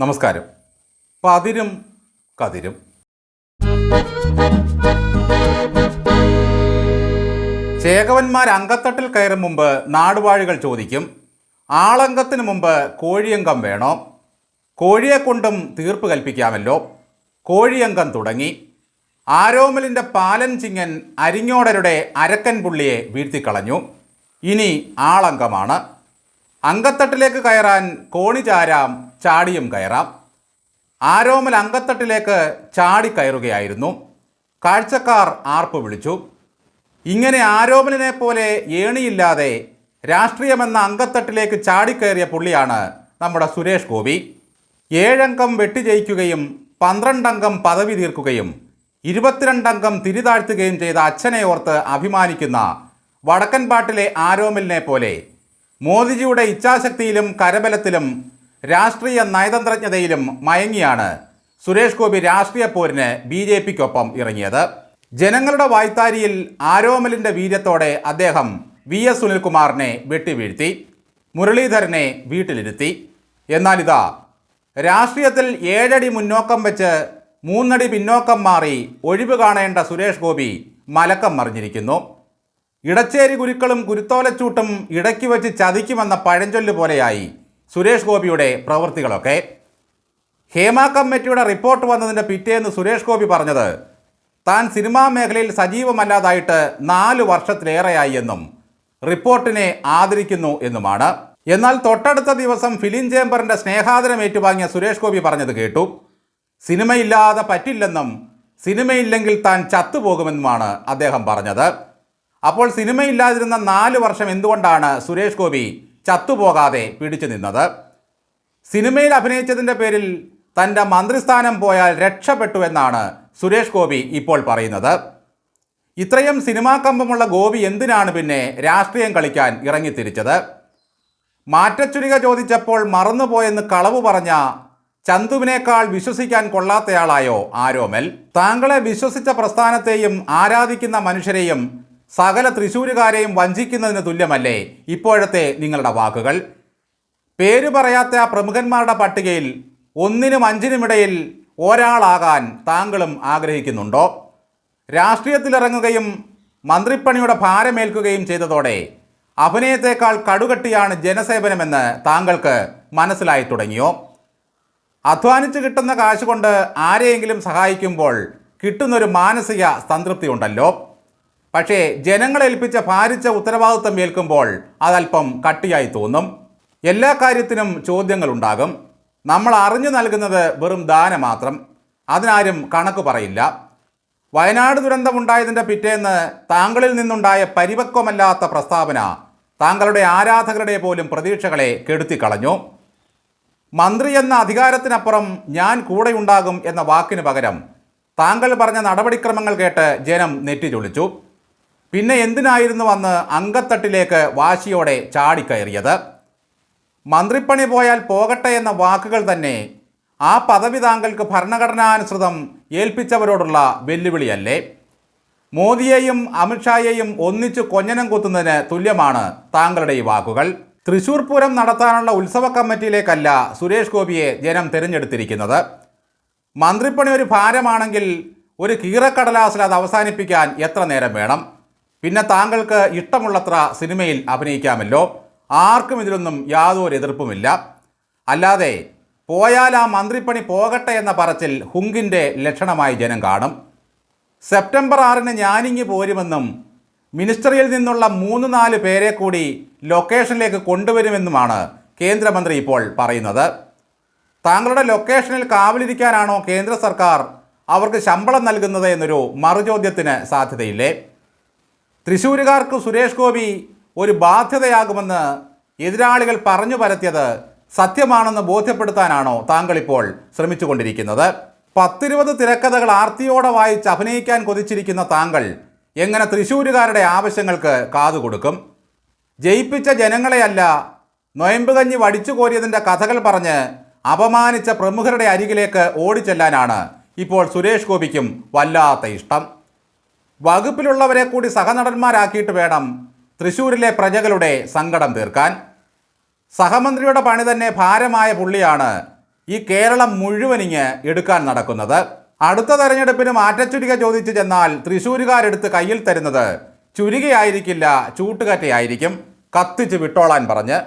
നമസ്കാരം. പതിരും കതിരും. ചേകവന്മാർ അങ്കത്തട്ടിൽ കയറും മുമ്പ് നാടുവാഴികൾ ചോദിക്കും ആളങ്കത്തിന് മുമ്പ് കോഴിയങ്കം വേണോ? കോഴിയെ കൊണ്ടും തീർപ്പ് കൽപ്പിക്കാമല്ലോ. കോഴിയങ്കം തുടങ്ങി. ആരോമലിന്റെ പാലൻ ചിങ്ങൻ അരിഞ്ഞോടരുടെ അരക്കൻ പുള്ളിയെ വീഴ്ത്തിക്കളഞ്ഞു. ഇനി ആളംഗമാണ് അങ്കത്തട്ടിലേക്ക് കയറാൻ കോണി ചാരാം ചാടിയും കയറാം. ആരോമൽ അങ്കത്തട്ടിലേക്ക് ചാടി കയറുകയായിരുന്നു. കാഴ്ചക്കാർ ആർപ്പ് വിളിച്ചു. ഇങ്ങനെ ആരോമലിനെ പോലെ ഏണിയില്ലാതെ രാഷ്ട്രീയമെന്ന അങ്കത്തട്ടിലേക്ക് ചാടിക്കയറിയ പുള്ളിയാണ് നമ്മുടെ സുരേഷ് ഗോപി. ഏഴംഗം വെട്ടിജയിക്കുകയും പന്ത്രണ്ടംഗം പദവി തീർക്കുകയും ഇരുപത്തിരണ്ടംഗം തിരിതാഴ്ത്തുകയും ചെയ്ത അച്ഛനെ ഓർത്ത് അഭിമാനിക്കുന്ന വടക്കൻപാട്ടിലെ ആരോമലിനെ പോലെ മോദിജിയുടെ ഇച്ഛാശക്തിയിലും കരബലത്തിലും രാഷ്ട്രീയ നയതന്ത്രജ്ഞതയിലും മയങ്ങിയാണ് സുരേഷ് ഗോപി രാഷ്ട്രീയ പോരിന് ബി ജെ പിക്കൊപ്പം ഇറങ്ങിയത്. ജനങ്ങളുടെ വായ്ത്താരിയിൽ ആരോമലിന്റെ വീര്യത്തോടെ അദ്ദേഹം വി എസ് സുനിൽകുമാറിനെ വെട്ടിവീഴ്ത്തി മുരളീധരനെ വീട്ടിലിരുത്തി. എന്നാൽ ഇതാ രാഷ്ട്രീയത്തിൽ ഏഴടി മുന്നോക്കം വെച്ച് മൂന്നടി പിന്നോക്കം മാറി ഒഴിവ് കാണേണ്ട സുരേഷ് ഗോപി മലക്കം മറിഞ്ഞിരിക്കുന്നു. ഇടച്ചേരി ഗുരുക്കളും കുരുത്തോലച്ചൂട്ടും ഇടയ്ക്ക് വെച്ച് ചതിക്കുമെന്ന പഴഞ്ചൊല്ല് പോലെയായി. സുരേഷ് ഗോപിയുടെ പ്രവൃത്തികളൊക്കെ. ഹേമ കമ്മിറ്റിയുടെ റിപ്പോർട്ട് വന്നതിന്റെ പിറ്റേന്ന് സുരേഷ് ഗോപി പറഞ്ഞത് താൻ സിനിമാ മേഖലയിൽ സജീവമല്ലാതായിട്ട് നാല് വർഷത്തിലേറെയായി എന്നും റിപ്പോർട്ടിനെ ആദരിക്കുന്നു എന്നുമാണ്. എന്നാൽ തൊട്ടടുത്ത ദിവസം ഫിലിം ചേംബറിന്റെ സ്നേഹാദരം ഏറ്റുവാങ്ങിയ സുരേഷ് ഗോപി പറഞ്ഞത് കേട്ടു. സിനിമയില്ലാതെ പറ്റില്ലെന്നും സിനിമയില്ലെങ്കിൽ താൻ ചത്തുപോകുമെന്നുമാണ് അദ്ദേഹം പറഞ്ഞത്. അപ്പോൾ സിനിമയില്ലാതിരുന്ന നാല് വർഷം എന്തുകൊണ്ടാണ് സുരേഷ് ഗോപി ചത്തുപോകാതെ പിടിച്ചു നിന്നത്? സിനിമയിൽ അഭിനയിച്ചതിന്റെ പേരിൽ തന്റെ മന്ത്രിസ്ഥാനം പോയാൽ രക്ഷപ്പെട്ടു എന്നാണ് സുരേഷ് ഗോപി ഇപ്പോൾ പറയുന്നത്. ഇത്രയും സിനിമാ കമ്പമുള്ള ഗോപി എന്തിനാണ് പിന്നെ രാഷ്ട്രീയം കളിക്കാൻ ഇറങ്ങിത്തിരിച്ചത്? മാറ്റച്ചുരിക ചോദിച്ചപ്പോൾ മറന്നുപോയെന്ന് കളവ് പറഞ്ഞ ചന്തുവിനേക്കാൾ വിശ്വസിക്കാൻ കൊള്ളാത്തയാളായോ ആരോമൽ? താങ്കളെ വിശ്വസിച്ച പ്രസ്ഥാനത്തെയും ആരാധിക്കുന്ന മനുഷ്യരെയും സകല തൃശ്ശൂരുകാരെയും വഞ്ചിക്കുന്നതിന് തുല്യമല്ലേ? ഇപ്പോഴത്തെ നിങ്ങളുടെ വാക്കുകൾ. പേര് പറയാത്ത ആ പ്രമുഖന്മാരുടെ പട്ടികയിൽ ഒന്നിനും അഞ്ചിനുമിടയിൽ ഒരാളാകാൻ താങ്കളും ആഗ്രഹിക്കുന്നുണ്ടോ? രാഷ്ട്രീയത്തിലിറങ്ങുകയും മന്ത്രിപ്പണിയുടെ ഭാരമേൽക്കുകയും ചെയ്തതോടെ അഭിനയത്തേക്കാൾ കടുകട്ടിയാണ് ജനസേവനമെന്ന് താങ്കൾക്ക് മനസ്സിലായി തുടങ്ങിയോ? അധ്വാനിച്ച് കിട്ടുന്ന കാശ് കൊണ്ട് ആരെയെങ്കിലും സഹായിക്കുമ്പോൾ കിട്ടുന്നൊരു മാനസിക സംതൃപ്തി ഉണ്ടല്ലോ പക്ഷേ ജനങ്ങളേൽപ്പിച്ച ഭാരിച്ച ഉത്തരവാദിത്വം ഏൽക്കുമ്പോൾ അതല്പം കട്ടിയായി തോന്നും. എല്ലാ കാര്യത്തിനും ചോദ്യങ്ങളുണ്ടാകും. നമ്മൾ അറിഞ്ഞു നൽകുന്നത് വെറും ദാനം മാത്രം. അതിനാരും കണക്ക് പറയില്ല. വയനാട് ദുരന്തമുണ്ടായതിന്റെ പിറ്റേന്ന് താങ്കളിൽ നിന്നുണ്ടായ പരിപക്വമല്ലാത്ത പ്രസ്താവന താങ്കളുടെ ആരാധകരുടെ പോലും പ്രതീക്ഷകളെ കെടുത്തിക്കളഞ്ഞു. മന്ത്രി എന്ന അധികാരത്തിനപ്പുറം ഞാൻ കൂടെയുണ്ടാകും എന്ന വാക്കിന് പകരം താങ്കൾ പറഞ്ഞ നടപടിക്രമങ്ങൾ കേട്ട് ജനം നെറ്റിചൊളിച്ചു. പിന്നെ എന്തിനായിരുന്നു വന്ന് അങ്കത്തട്ടിലേക്ക് വാശിയോടെ ചാടിക്കയറിയത്? മന്ത്രിപ്പണി പോയാൽ പോകട്ടെ എന്ന വാക്കുകൾ തന്നെ ആ പദവി താങ്കൾക്ക് ഭരണഘടനാനുസൃതം ഏൽപ്പിച്ചവരോടുള്ള വെല്ലുവിളിയല്ലേ? മോദിയെയും അമിത്ഷായെയും ഒന്നിച്ചു കൊഞ്ഞനം കുത്തുന്നതിന് തുല്യമാണ് താങ്കളുടെ ഈ വാക്കുകൾ. തൃശൂർ പൂരം നടത്താനുള്ള ഉത്സവ കമ്മിറ്റിയിലേക്കല്ല സുരേഷ് ഗോപിയെ ജനം തിരഞ്ഞെടുത്തിരിക്കുന്നത്. മന്ത്രിപ്പണി ഒരു ഭാരമാണെങ്കിൽ ഒരു കീറക്കടലാസിൽ അത് അവസാനിപ്പിക്കാൻ എത്ര നേരം വേണം? പിന്നെ താങ്കൾക്ക് ഇഷ്ടമുള്ളത്ര സിനിമയിൽ അഭിനയിക്കാമല്ലോ. ആർക്കും ഇതിലൊന്നും യാതൊരു എതിർപ്പുമില്ല. അല്ലാതെ പോയാൽ ആ മന്ത്രിപ്പണി പോകട്ടെ എന്ന പറച്ചിൽ ഹുങ്കിന്റെ ലക്ഷണമായി ജനം കാണും. സെപ്റ്റംബർ ആറിന് ഞാനിങ്ങി പോരുമെന്നും മിനിസ്റ്ററിയിൽ നിന്നുള്ള മൂന്ന് നാല് പേരെ കൂടി ലൊക്കേഷനിലേക്ക് കൊണ്ടുവരുമെന്നുമാണ് കേന്ദ്രമന്ത്രി ഇപ്പോൾ പറയുന്നത്. താങ്കളുടെ ലൊക്കേഷനിൽ കാവലിരിക്കാനാണോ കേന്ദ്ര സർക്കാർ അവർക്ക് ശമ്പളം നൽകുന്നത് എന്നൊരു മറുചോദ്യത്തിന് സാധ്യതയില്ലേ? തൃശ്ശൂരുകാർക്ക് സുരേഷ് ഗോപി ഒരു ബാധ്യതയാകുമെന്ന് എതിരാളികൾ പറഞ്ഞു പരത്തിയത് സത്യമാണെന്ന് ബോധ്യപ്പെടുത്താനാണോ താങ്കൾ താങ്കളിപ്പോൾ ശ്രമിച്ചുകൊണ്ടിരിക്കുന്നത്? പത്തിരുപത് തിരക്കഥകൾ ആർത്തിയോടെ വായിച്ച് അഭിനയിക്കാൻ കൊതിച്ചിരിക്കുന്ന താങ്കൾ എങ്ങനെ തൃശ്ശൂരുകാരുടെ ആവശ്യങ്ങൾക്ക് കാതുകൊടുക്കും ജയിപ്പിച്ച ജനങ്ങളെയല്ല നൊയമ്പുകഞ്ഞി വടിച്ചു കോരിയതിന്റെ കഥകൾ പറഞ്ഞ് അപമാനിച്ച പ്രമുഖരുടെ അരികിലേക്ക് ഓടിച്ചെല്ലാനാണ് ഇപ്പോൾ സുരേഷ് ഗോപിക്കും വല്ലാത്ത ഇഷ്ടം. വകുപ്പിലുള്ളവരെ കൂടി സഹനടന്മാരാക്കിയിട്ട് വേണം തൃശ്ശൂരിലെ പ്രജകളുടെ സങ്കടം തീർക്കാൻ. സഹമന്ത്രിയുടെ പണി തന്നെ ഭാരമായ പുള്ളിയാണ് ഈ കേരളം മുഴുവനിങ്ങ് എടുക്കാൻ നടക്കുന്നത്. അടുത്ത തെരഞ്ഞെടുപ്പിന് മാറ്റച്ചുരിക ചോദിച്ചു ചെന്നാൽ തൃശ്ശൂരുകാരെടുത്ത് കയ്യിൽ തരുന്നത് ചുരികയായിരിക്കില്ല ചൂട്ടുകറ്റയായിരിക്കും കത്തിച്ച് വിട്ടോളാൻ പറഞ്ഞ്.